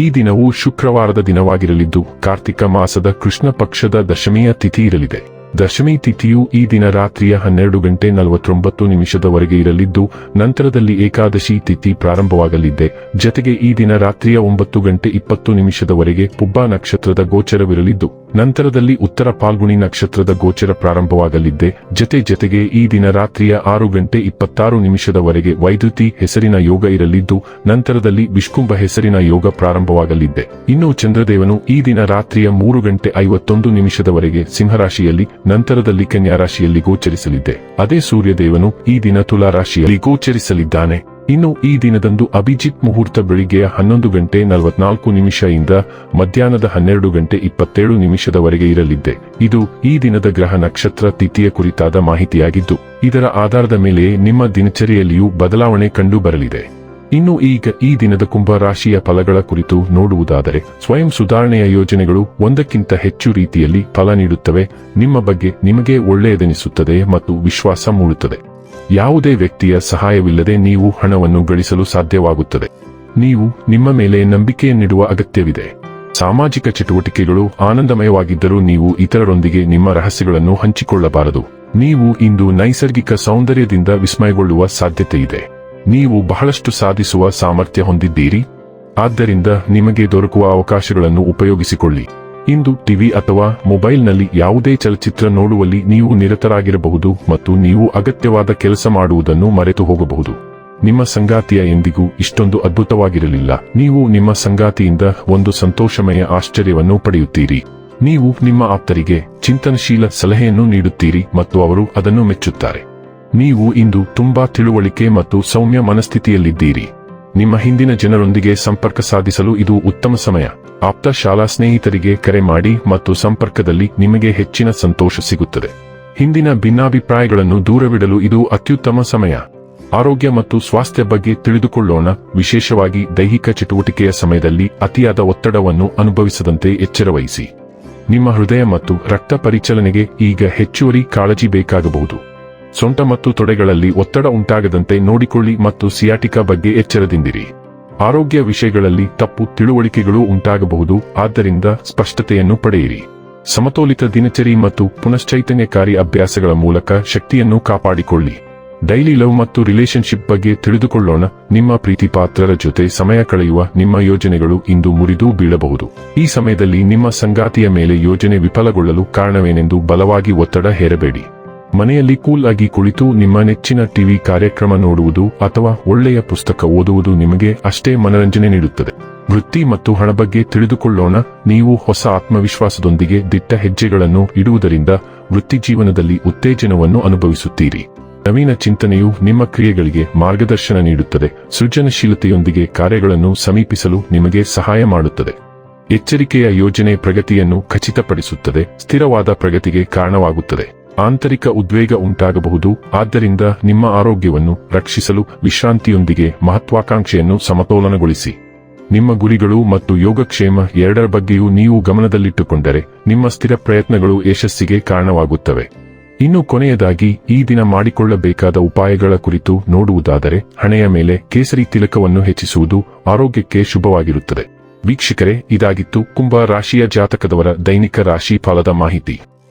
ಈ ದಿನವು ಶುಕ್ರವಾರದ ದಿನವಾಗಿರಲಿದ್ದು ಕಾರ್ತಿಕ ಮಾಸದ ಕೃಷ್ಣ ಪಕ್ಷದ ದಶಮಿಯ ತಿಥಿ ಇರಲಿದೆ. ದಶಮಿ ತಿಥಿಯು ಈ ದಿನ ರಾತ್ರಿಯ ಹನ್ನೆರಡು ಗಂಟೆ ನಲವತ್ತೊಂಬತ್ತು ನಿಮಿಷದವರೆಗೆ ಇರಲಿದ್ದು, ನಂತರದಲ್ಲಿ ಏಕಾದಶಿ ತಿಥಿ ಪ್ರಾರಂಭವಾಗಲಿದೆ. ಜತೆಗೆ ಈ ದಿನ ರಾತ್ರಿಯ ಒಂಬತ್ತು ಗಂಟೆ ಇಪ್ಪತ್ತು ನಿಮಿಷದವರೆಗೆ ಪುಬ್ಬ ನಕ್ಷತ್ರದ ಗೋಚರವಿರಲಿದ್ದು, ನಂತರದಲ್ಲಿ ಉತ್ತರ ಪಾಲ್ಗುಣಿ ನಕ್ಷತ್ರದ ಗೋಚರ ಪ್ರಾರಂಭವಾಗಲಿದ್ದೆ ಜತೆ ಜತೆಗೆ ಈ ದಿನ ರಾತ್ರಿಯ ಆರು ಗಂಟೆ ಇಪ್ಪತ್ತಾರು ನಿಮಿಷದವರೆಗೆ ವೈದ್ಯುತಿ ಹೆಸರಿನ ಯೋಗ ಇರಲಿದ್ದು, ನಂತರದಲ್ಲಿ ವಿಷ್ಕುಂಭ ಹೆಸರಿನ ಯೋಗ ಪ್ರಾರಂಭವಾಗಲಿದ್ದೆ ಇನ್ನು ಚಂದ್ರದೇವನು ಈ ದಿನ ರಾತ್ರಿಯ ಮೂರು ಗಂಟೆ ಐವತ್ತೊಂದು ನಿಮಿಷದವರೆಗೆ ಸಿಂಹರಾಶಿಯಲ್ಲಿ ನಂತರದಲ್ಲಿ ಕನ್ಯಾ ರಾಶಿಯಲ್ಲಿ ಗೋಚರಿಸಲಿದ್ದೆ. ಅದೇ ಸೂರ್ಯದೇವನು ಈ ದಿನ ತುಲಾ ರಾಶಿಯಲ್ಲಿ ಗೋಚರಿಸಲಿದ್ದಾನೆ. ಇನ್ನು ಈ ದಿನದಂದು ಅಭಿಜಿತ್ ಮುಹೂರ್ತ ಬೆಳಿಗ್ಗೆಯ ಹನ್ನೊಂದು ಗಂಟೆ ನಲವತ್ನಾಲ್ಕು ನಿಮಿಷದಿಂದ ಮಧ್ಯಾಹ್ನದ ಹನ್ನೆರಡು ಗಂಟೆ ಇಪ್ಪತ್ತೇಳು ನಿಮಿಷದವರೆಗೆ ಇರಲಿದ್ದೆ. ಇದು ಈ ದಿನದ ಗ್ರಹ ನಕ್ಷತ್ರ ತಿಥಿಯ ಕುರಿತಾದ ಮಾಹಿತಿಯಾಗಿದ್ದು, ಇದರ ಆಧಾರದ ಮೇಲೆ ನಿಮ್ಮ ದಿನಚರಿಯಲ್ಲಿಯೂ ಬದಲಾವಣೆ ಕಂಡು ಬರಲಿದೆ ಇನ್ನು ಈಗ ಈ ದಿನದ ಕುಂಭ ರಾಶಿಯ ಫಲಗಳ ಕುರಿತು ನೋಡುವುದಾದರೆ, ಸ್ವಯಂ ಸುಧಾರಣೆಯ ಯೋಜನೆಗಳು ಒಂದಕ್ಕಿಂತ ಹೆಚ್ಚು ರೀತಿಯಲ್ಲಿ ಫಲ ನೀಡುತ್ತವೆ. ನಿಮ್ಮ ಬಗ್ಗೆ ನಿಮಗೆ ಒಳ್ಳೆಯದೆನಿಸುತ್ತದೆ ಮತ್ತು ವಿಶ್ವಾಸ ಮೂಡುತ್ತದೆ. ಯಾವುದೇ ವ್ಯಕ್ತಿಯ ಸಹಾಯವಿಲ್ಲದೆ ನೀವು ಹಣವನ್ನು ಗಳಿಸಲು ಸಾಧ್ಯವಾಗುತ್ತದೆ. ನೀವು ನಿಮ್ಮ ಮೇಲೆ ನಂಬಿಕೆಯನ್ನಿಡುವ ಅಗತ್ಯವಿದೆ. ಸಾಮಾಜಿಕ ಚಟುವಟಿಕೆಗಳು ಆನಂದಮಯವಾಗಿದ್ದರೂ ನೀವು ಇತರರೊಂದಿಗೆ ನಿಮ್ಮ ರಹಸ್ಯಗಳನ್ನು ಹಂಚಿಕೊಳ್ಳಬಾರದು. ನೀವು ಇಂದು ನೈಸರ್ಗಿಕ ಸೌಂದರ್ಯದಿಂದ ವಿಸ್ಮಯಗೊಳ್ಳುವ ಸಾಧ್ಯತೆಯಿದೆ. ನೀವು ಬಹಳಷ್ಟು ಸಾಧಿಸುವ ಸಾಮರ್ಥ್ಯ ಹೊಂದಿದ್ದೀರಿ. ಆದ್ದರಿಂದ ನಿಮಗೆ ದೊರಕುವ ಅವಕಾಶಗಳನ್ನು ಉಪಯೋಗಿಸಿಕೊಳ್ಳಿ. ಇಂದು ಟಿವಿ ಅಥವಾ ಮೊಬೈಲ್ನಲ್ಲಿ ಯಾವುದೇ ಚಲಚಿತ್ರ ನೋಡುವಲ್ಲಿ ನೀವು ನಿರತರಾಗಿರಬಹುದು ಮತ್ತು ನೀವು ಅಗತ್ಯವಾದ ಕೆಲಸ ಮಾಡುವುದನ್ನು ಮರೆತು ಹೋಗಬಹುದು. ನಿಮ್ಮ ಸಂಗಾತಿಯ ಎಂದಿಗೂ ಇಷ್ಟೊಂದು ಅದ್ಭುತವಾಗಿರಲಿಲ್ಲ. ನೀವು ನಿಮ್ಮ ಸಂಗಾತಿಯಿಂದ ಒಂದು ಸಂತೋಷಮಯ ಆಶ್ಚರ್ಯವನ್ನು ಪಡೆಯುತ್ತೀರಿ. ನೀವು ನಿಮ್ಮ ಆಪ್ತರಿಗೆ ಚಿಂತನಶೀಲ ಸಲಹೆಯನ್ನು ನೀಡುತ್ತೀರಿ ಮತ್ತು ಅವರು ಅದನ್ನು ಮೆಚ್ಚುತ್ತಾರೆ. ನೀವು ಇಂದು ತುಂಬಾ ತಿಳುವಳಿಕೆ ಮತ್ತು ಸೌಮ್ಯ ಮನಸ್ಥಿತಿಯಲ್ಲಿದ್ದೀರಿ. ನಿಮ್ಮ ಹಿಂದಿನ ಜನರೊಂದಿಗೆ ಸಂಪರ್ಕ ಸಾಧಿಸಲು ಇದು ಉತ್ತಮ ಸಮಯ. ಆಪ್ತ ಶಾಲಾ ಸ್ನೇಹಿತರಿಗೆ ಕರೆ ಮಾಡಿ ಮತ್ತು ಸಂಪರ್ಕದಲ್ಲಿ ನಿಮಗೆ ಹೆಚ್ಚಿನ ಸಂತೋಷ ಸಿಗುತ್ತದೆ. ಹಿಂದಿನ ಭಿನ್ನಾಭಿಪ್ರಾಯಗಳನ್ನು ದೂರವಿಡಲು ಇದು ಅತ್ಯುತ್ತಮ ಸಮಯ. ಆರೋಗ್ಯ ಮತ್ತು ಸ್ವಾಸ್ಥ್ಯ ಬಗ್ಗೆ ತಿಳಿದುಕೊಳ್ಳೋಣ. ವಿಶೇಷವಾಗಿ ದೈಹಿಕ ಚಟುವಟಿಕೆಯ ಸಮಯದಲ್ಲಿ ಅತಿಯಾದ ಒತ್ತಡವನ್ನು ಅನುಭವಿಸದಂತೆ ಎಚ್ಚರವಹಿಸಿ. ನಿಮ್ಮ ಹೃದಯ ಮತ್ತು ರಕ್ತ ಪರಿಚಲನೆಗೆ ಈಗ ಹೆಚ್ಚುವರಿ ಕಾಳಜಿ ಬೇಕಾಗಬಹುದು. ಸೊಂಟ ಮತ್ತು ತೊಡೆಗಳಲ್ಲಿ ಒತ್ತಡ ಉಂಟಾಗದಂತೆ ನೋಡಿಕೊಳ್ಳಿ ಮತ್ತು ಸಿಯಾಟಿಕಾ ಬಗ್ಗೆ ಎಚ್ಚರದಿಂದಿರಿ. ಆರೋಗ್ಯ ವಿಷಯಗಳಲ್ಲಿ ತಪ್ಪು ತಿಳುವಳಿಕೆಗಳು ಉಂಟಾಗಬಹುದು, ಆದ್ದರಿಂದ ಸ್ಪಷ್ಟತೆಯನ್ನು ಪಡೆಯಿರಿ. ಸಮತೋಲಿತ ದಿನಚರಿ ಮತ್ತು ಪುನಶ್ಚೈತನ್ಯಕಾರಿ ಅಭ್ಯಾಸಗಳ ಮೂಲಕ ಶಕ್ತಿಯನ್ನು ಕಾಪಾಡಿಕೊಳ್ಳಿ. ಡೈಲಿ ಲವ್ ಮತ್ತು ರಿಲೇಶನ್ಶಿಪ್ ಬಗ್ಗೆ ತಿಳಿದುಕೊಳ್ಳೋಣ, ನಿಮ್ಮ ಪ್ರೀತಿ ಪಾತ್ರರ ಜೊತೆ ಸಮಯ ಕಳೆಯುವ ನಿಮ್ಮ ಯೋಜನೆಗಳು ಇಂದು ಮುರಿದು ಬೀಳಬಹುದು. ಈ ಸಮಯದಲ್ಲಿ ನಿಮ್ಮ ಸಂಗಾತಿಯ ಮೇಲೆ ಯೋಜನೆ ವಿಫಲಗೊಳ್ಳಲು ಕಾರಣವೇನೆಂದು ಬಲವಾಗಿ ಒತ್ತಡ ಹೇರಬೇಡಿ. ಮನೆಯಲ್ಲಿ ಕೂಲ್ ಆಗಿ ಕುಳಿತು ನಿಮ್ಮ ನೆಚ್ಚಿನ ಟಿವಿ ಕಾರ್ಯಕ್ರಮ ನೋಡುವುದು ಅಥವಾ ಒಳ್ಳೆಯ ಪುಸ್ತಕ ಓದುವುದು ನಿಮಗೆ ಅಷ್ಟೇ ಮನರಂಜನೆ ನೀಡುತ್ತದೆ. ವೃತ್ತಿ ಮತ್ತು ಹಣ ಬಗ್ಗೆ ತಿಳಿದುಕೊಳ್ಳೋಣ. ನೀವು ಹೊಸ ಆತ್ಮವಿಶ್ವಾಸದೊಂದಿಗೆ ದಿಟ್ಟ ಹೆಜ್ಜೆಗಳನ್ನು ಇಡುವುದರಿಂದ ವೃತ್ತಿ ಜೀವನದಲ್ಲಿ ಉತ್ತೇಜನವನ್ನು ಅನುಭವಿಸುತ್ತೀರಿ. ನವೀನ ಚಿಂತನೆಯು ನಿಮ್ಮ ಕ್ರಿಯೆಗಳಿಗೆ ಮಾರ್ಗದರ್ಶನ ನೀಡುತ್ತದೆ. ಸೃಜನಶೀಲತೆಯೊಂದಿಗೆ ಕಾರ್ಯಗಳನ್ನು ಸಮೀಪಿಸಲು ನಿಮಗೆ ಸಹಾಯ ಮಾಡುತ್ತದೆ. ಎಚ್ಚರಿಕೆಯ ಯೋಜನೆ ಪ್ರಗತಿಯನ್ನು ಖಚಿತಪಡಿಸುತ್ತದೆ. ಸ್ಥಿರವಾದ ಪ್ರಗತಿಗೆ ಕಾರಣವಾಗುತ್ತದೆ. ಆಂತರಿಕ ಉದ್ವೇಗ ಉಂಟಾಗಬಹುದು. ಆದ್ದರಿಂದ ನಿಮ್ಮ ಆರೋಗ್ಯವನ್ನು ರಕ್ಷಿಸಲು ವಿಶ್ರಾಂತಿಯೊಂದಿಗೆ ಮಹತ್ವಾಕಾಂಕ್ಷೆಯನ್ನು ಸಮತೋಲನಗೊಳಿಸಿ. ನಿಮ್ಮ ಗುರಿಗಳು ಮತ್ತು ಯೋಗಕ್ಷೇಮ ಎರಡರ ಬಗ್ಗೆಯೂ ನೀವು ಗಮನದಲ್ಲಿಟ್ಟುಕೊಂಡರೆ ನಿಮ್ಮ ಸ್ಥಿರ ಪ್ರಯತ್ನಗಳು ಯಶಸ್ಸಿಗೆ ಕಾರಣವಾಗುತ್ತವೆ. ಇನ್ನು ಕೊನೆಯದಾಗಿ, ಈ ದಿನ ಮಾಡಿಕೊಳ್ಳಬೇಕಾದ ಉಪಾಯಗಳ ಕುರಿತು ನೋಡುವುದಾದರೆ, ಹಣೆಯ ಮೇಲೆ ಕೇಸರಿ ತಿಲಕವನ್ನು ಹೆಚ್ಚಿಸುವುದು ಆರೋಗ್ಯಕ್ಕೆ ಶುಭವಾಗಿರುತ್ತದೆ. ವೀಕ್ಷಕರೇ, ಇದಾಗಿತ್ತು ಕುಂಭ ರಾಶಿಯ ಜಾತಕದವರ ದೈನಿಕ ರಾಶಿ ಫಲದ ಮಾಹಿತಿ.